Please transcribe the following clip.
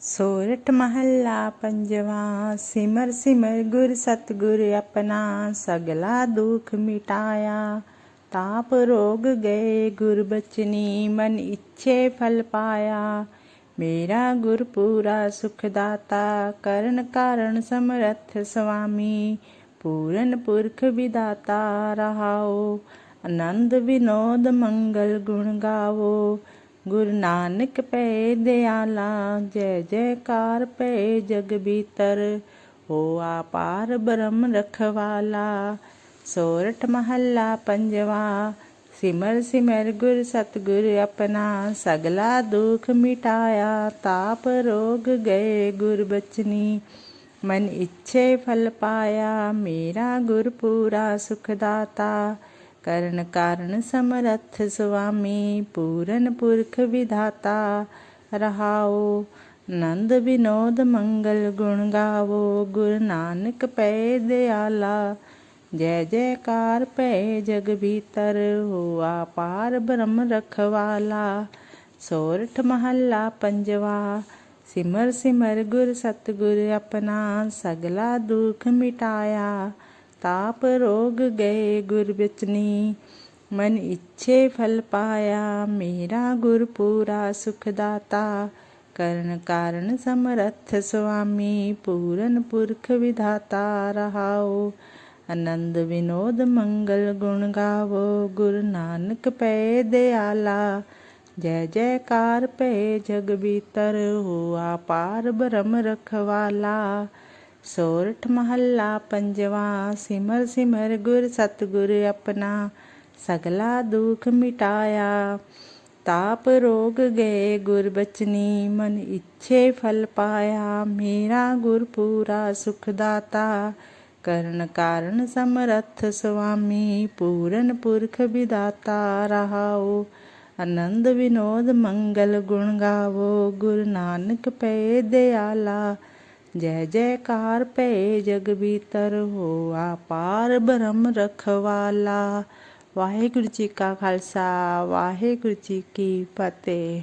ਸੋਰਠ ਮਹੱਲਾ ਪੰਜਵਾ, ਸਿਮਰ ਸਿਮਰ ਗੁਰ ਸਤਗੁਰ ਆਪਣਾ, ਸਗਲਾ ਦੁਖ ਮਿਟਾਇਆ। ਤਾਪ ਰੋਗ ਗਏ ਗੁਰ ਬਚਨੀ, ਮਨ ਇੱਛੇ ਫਲ ਪਾਇਆ। ਮੇਰਾ ਗੁਰ ਪੂਰਾ ਸੁਖ ਦਾਤਾ, ਕਰਨ ਕਾਰਨ ਸਮਰੱਥ ਸੁਆਮੀ ਪੂਰਨ ਪੁਰਖ ਵਿਦਾਤਾ ਰਹਾਓ, ਆਨੰਦ ਵਿਨੋਦ ਮੰਗਲ ਗੁਣ ਗਾਵੋ। ਗੁਰੂ ਨਾਨਕ ਪੈ ਦਿਆਲਾ ਜੈ ਜੈਕਾਰ ਪੈ ਜਗ ਬੀਤਰ। ਹੋ ਆਪਾਰ ਬ੍ਰਹਮ ਰਖਵਾਲਾ, ਸੋਰਠ ਮਹੱਲਾ ਪੰਜਵਾ। ਸਿਮਰ ਸਿਮਰ ਗੁਰ ਸਤਗੁਰ ਆਪਣਾ, ਸਗਲਾ ਦੁਖ ਮਿਟਾਇਆ, ਤਾਪ ਰੋਗ ਗਏ ਗੁਰ ਬਚਨੀ। ਮਨ ਇੱਛੇ ਫਲ ਪਾਇਆ, ਮੇਰਾ ਗੁਰ ਪੂਰਾ ਸੁਖ ਦਾਤਾ। ਕਰਨ ਕਾਰਨ ਸਮਰੱਥ ਸੁਆਮੀ ਪੂਰਨ ਪੁਰਖ ਵਿਧਾਤਾ, ਰਹਾਓ। ਨੰਦ ਵਿਨੋਦ ਮੰਗਲ ਗੁਣ ਗਾਵੋ, ਗੁਰ ਨਾਨਕ ਪੈ ਦਿਆਲਾ। ਜੈ ਜੈਕਾਰ ਭੈ ਜਗ ਭੀਤਰ ਹੋਆ ਪਾਰ ਬ੍ਰਹਮ ਰਖਵਾਲਾ। ਸੋਰਠ ਮਹੱਲਾ ਪੰਜਵਾ, ਸਿਮਰ ਸਿਮਰ ਗੁਰ ਸਤਗੁਰ ਆਪਣਾ, ਸਗਲਾ ਦੁਖ ਮਿਟਾਇਆ। ਤਾਪ ਰੋਗ ਗਏ ਗੁਰ ਬਚਨੀ ਮਨ ਇੱਛੇ ਫਲ ਪਾਇਆ, ਮੇਰਾ ਗੁਰ ਪੂਰਾ ਸੁਖ ਦਾਤਾ। ਕਰਨ ਕਾਰਨ ਸਮਰੱਥ ਸੁਆਮੀ, ਪੂਰਨ ਪੁਰਖ ਵਿਧਾਤਾ ਰਹਾਓ। ਆਨੰਦ ਵਿਨੋਦ ਮੰਗਲ ਗੁਣ ਗਾਵੋ, ਗੁਰ ਨਾਨਕ ਪੈ ਦਿਆਲਾ। ਜੈ ਜੈਕਾਰ ਪੈ ਜਗ ਬੀਤਰ ਹੋਆ ਪਾਰ ਬ੍ਰਹਮ ਰਖਵਾਲਾ। ਸੋਰਠ ਮਹੱਲਾ ਪੰਜਵਾ, ਸਿਮਰ ਸਿਮਰ ਗੁਰ ਸਤਗੁਰ ਆਪਣਾ, ਸਗਲਾ ਦੁਖ ਮਿਟਾਇਆ। ਤਾਪ ਰੋਗ ਗਏ ਗੁਰ ਬਚਨੀ, ਮਨ ਇੱਛੇ ਫਲ ਪਾਇਆ। ਮੇਰਾ ਗੁਰ ਪੂਰਾ ਸੁਖ ਦਾਤਾ, ਕਰਨ ਕਾਰਨ ਸਮਰੱਥ ਸੁਆਮੀ, ਪੂਰਨ ਪੁਰਖ ਵਿਦਾਤਾ ਰਹਾਓ। ਆਨੰਦ ਵਿਨੋਦ ਮੰਗਲ ਗੁਣ ਗਾਵੋ, ਗੁਰ ਨਾਨਕ ਪੈ ਦਿਆਲਾ। ਜੈ ਜੈਕਾਰ ਪੈ ਜਗ ਬੀਤਰ ਹੋਆ, ਪਾਰ ਬ੍ਰਹਮ ਰਖਵਾਲਾ ਵਾਹਿਗੁਰੂ ਜੀ ਕਾ ਖਾਲਸਾ, ਵਾਹਿਗੁਰੂ ਜੀ ਕੀ ਫਤਿਹ।